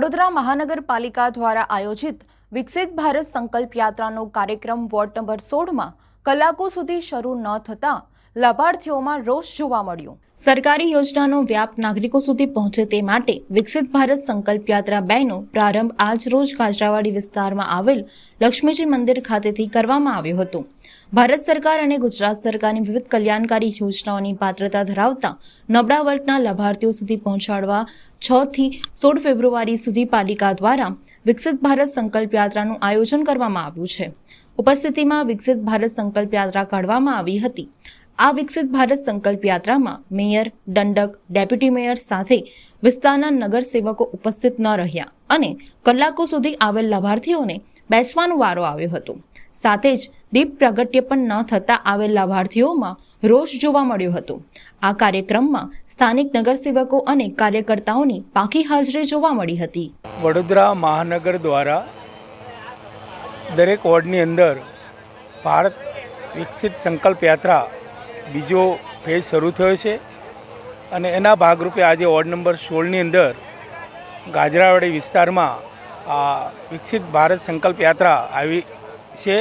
વડોદરા મહાનગરપાલિકા દ્વારા આયોજિત વિકસિત ભારત સંકલ્પ યાત્રાનો કાર્યક્રમ વોર્ડ નંબર સોળમાં કલાકો સુધી શરૂ ન થતાં લાભાર્થીઓમાં રોષ જોવા મળ્યો. સરકારી યોજનાનો વ્યાપ નાગરિકો સુધી પહોંચે તે માટે વિકસિત ભારત સંકલ્પ યાત્રા બેનો પ્રારંભ આજ રોજ કાજરાવાડી વિસ્તારમાં આવેલ લક્ષ્મીજી મંદિર ખાતેથી કરવામાં આવ્યો હતો. ભારત સરકાર અને ગુજરાત સરકારની વિવિધ કલ્યાણકારી યોજનાઓની પાત્રતા ધરાવતા નબળા વર્ગના લાભાર્થીઓ સુધી પહોંચાડવા છ થી સોળ ફેબ્રુઆરી સુધી પાલિકા દ્વારા વિકસિત ભારત સંકલ્પ યાત્રાનું આયોજન કરવામાં આવ્યું છે. ઉપસ્થિતિમાં વિકસિત ભારત સંકલ્પ યાત્રા કાઢવામાં આવી હતી. આ વિકસિત ભારત સંકલ્પ યાત્રામાં મેયર, દંડક, ડેપ્યુટી મેયર સાથે વિસ્તારના નગરસેવકો ઉપસ્થિત ન રહ્યા અને કલાકો સુધી આવેલ લાભાર્થીઓને બેસવાનો વારો આવ્યો હતો. સાથે જ દીપ પ્રાગટ્ય પણ ન થતા આવેલ લાભાર્થીઓમાં રોષ જોવા મળ્યો હતો. આ કાર્યક્રમમાં સ્થાનિક નગરસેવકો અને કાર્યકર્તાઓની પાકી હાજરી જોવા મળી હતી. વડોદરા મહાનગર દ્વારા દરેક વોર્ડની અંદર ભારત વિકસિત સંકલ્પ યાત્રા બીજો ફેઝ શરૂ થયો છે અને એના ભાગરૂપે આજે વોર્ડ નંબર સોળની અંદર ગાજરાવાડી વિસ્તારમાં આ વિકસિત ભારત સંકલ્પ યાત્રા આવી છે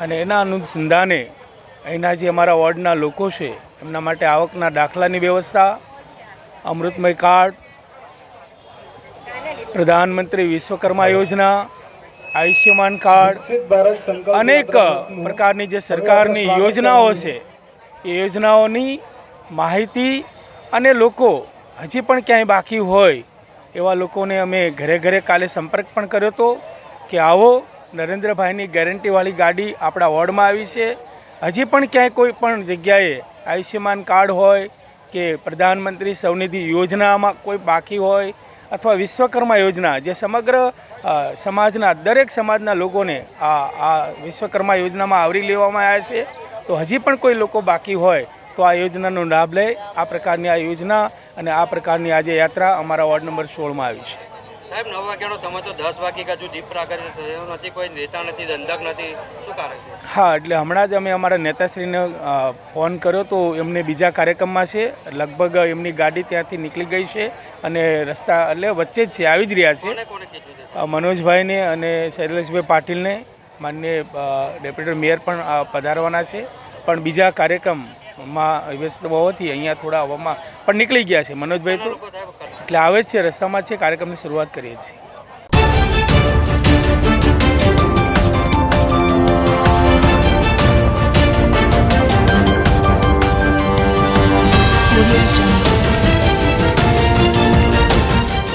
અને એના અનુસંધાને અહીંના જે અમારા વોર્ડના લોકો છે એમના માટે આવકના દાખલાની વ્યવસ્થા અમૃતમય કાર્ડ પ્રધાનમંત્રી વિશ્વકર્મા યોજના આયુષ્યમાન કાર્ડ અનેક પ્રકારની જે સરકારની યોજનાઓ છે એ યોજનાઓની માહિતી અને લોકો હજી પણ ક્યાંય બાકી હોય એવા લોકોને અમે ઘરે ઘરે કાલે સંપર્ક પણ કર્યો હતો કે આવો, નરેન્દ્રભાઈની ગેરંટીવાળી ગાડી આપણા વોર્ડમાં આવી છે. હજી પણ ક્યાંય કોઈ પણ જગ્યાએ આયુષ્યમાન કાર્ડ હોય કે પ્રધાનમંત્રી સૌનિધિ યોજનામાં કોઈ બાકી હોય અથવા વિશ્વકર્મા યોજના જે સમગ્ર સમાજના દરેક સમાજના લોકોને આ આ વિશ્વકર્મા યોજનામાં આવરી લેવામાં આવ્યા છે તો હજી પણ કોઈ લોકો બાકી હોય તો આ યોજનાનો લાભ લે આ પ્રકારની આ યોજના અને આ પ્રકારની આજે યાત્રા અમારા વોર્ડ નંબર સોળમાં આવી છે. સાહેબ નવ વાગ્યાનો સમય તો દસ વાગે હજુ દીપ પ્રાગટ્ય થયો નથી કોઈ નેતા નથી દંડક નથી શું કારણ છે? હા એટલે હમણાં જ અમે અમારા નેતાશ્રીને ફોન કર્યો તો એમને બીજા કાર્યક્રમમાં છે લગભગ એમની ગાડી ત્યાંથી નીકળી ગઈ છે અને રસ્તા એટલે વચ્ચે જ છે આવી જ રહ્યા છે. મનોજભાઈને અને શૈલેષભાઈ પાટીલને માન્ય ડેપ્યુટી મેયર પણ પધારવાના છે પણ બીજા કાર્યક્રમમાં વ્યસ્ત હોવાથી અહીંયા થોડા હવામાં પણ નીકળી ગયા છે મનોજભાઈ તો એટલે આવે જ છે, રસ્તામાં છે, કાર્યક્રમની શરૂઆત કરીએ છીએ Thank Jungle.